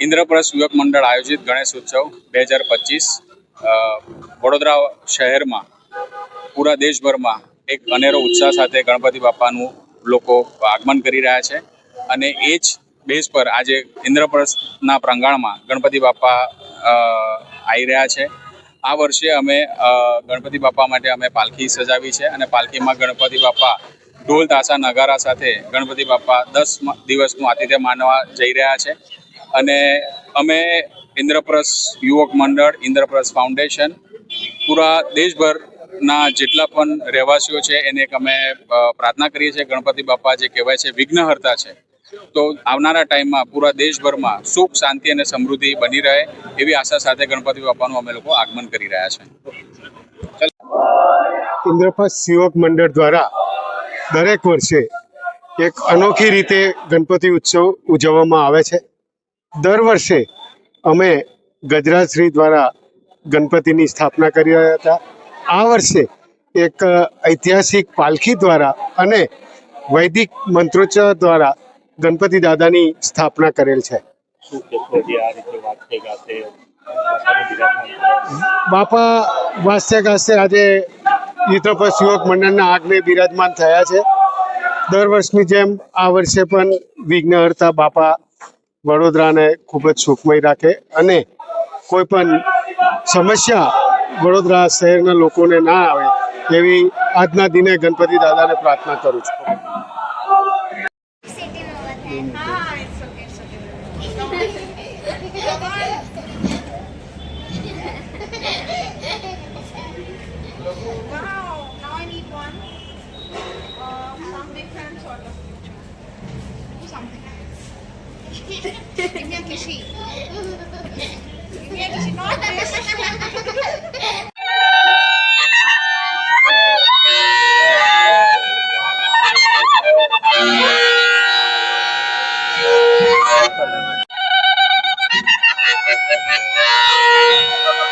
ઇન્દ્રપ્રસ્થ યુવક મંડળ આયોજિત ગણેશ ઉત્સવ બે હજાર પચીસ વડોદરા શહેરમાં પૂરા દેશભરમાં એક અનેરો ઉત્સાહ સાથે ગણપતિ બાપાનું લોકો આગમન કરી રહ્યા છે અને એ જ બેઝ પર આજે ઇન્દ્રપ્રસ્થના પ્રાંગણમાં ગણપતિ બાપા આવી રહ્યા છે. આ વર્ષે અમે ગણપતિ બાપા માટે અમે પાલખી સજાવી છે અને પાલખીમાં ગણપતિ બાપા ઢોલ તાસા નગારા સાથે ગણપતિ બાપા દસ દિવસનું આતિથ્ય માનવા જઈ રહ્યા છે. અને અમે ઇન્દ્રપ્રસ્થ યુવક મંડળ ઇન્દ્રપ્રસ્થ ફાઉન્ડેશન, પૂરા દેશભરના જેટલા પણ રહેવાસીઓ છે, એને એક અમે પ્રાર્થના કરીએ છીએ. ગણપતિ બાપા જે કહેવાય છે, વિઘ્નહર્તા છે. તો આવનારા ટાઈમમાં પૂરા દેશભરમાં સુખ, શાંતિ અને સમૃદ્ધિ બની રહે એવી આશા સાથે ગણપતિ બાપાનું અમે લોકો આગમન કરી રહ્યા છે. ઇન્દ્રપ્રસ્થ યુવક મંડળ દ્વારા દરેક વર્ષે એક અનોખી રીતે ગણપતિ ઉત્સવ ઉજવવામાં આવે છે દર વર્ષે અમે ગજરાશ્રી દ્વારા ગણપતિની સ્થાપના કરી રહ્યા હતા આ વર્ષે એક ઐતિહાસિક પાલખી દ્વારા અને વૈદિક મંત્રોચ્ચાર દ્વારા ગણપતિ દાદાની સ્થાપના કરેલ છે? બાપા વાસ્ય ગાસ્ય આજે યુદ્ધપસ યુવક મંડળના આગને બિરાજમાન થયા છે. દર વર્ષની જેમ આ વર્ષે પણ વિઘ્નહર્તા બાપા વડોદરાને ખૂબ જ સુખમય રાખે અને કોઈ પણ સમસ્યા વડોદરા શહેરના લોકોને ના આવે એવી આજના દિને ગણપતિ દાદાને પ્રાર્થના કરું છું. Minha queixinha. Minha queixinha. Nossa, Thank you.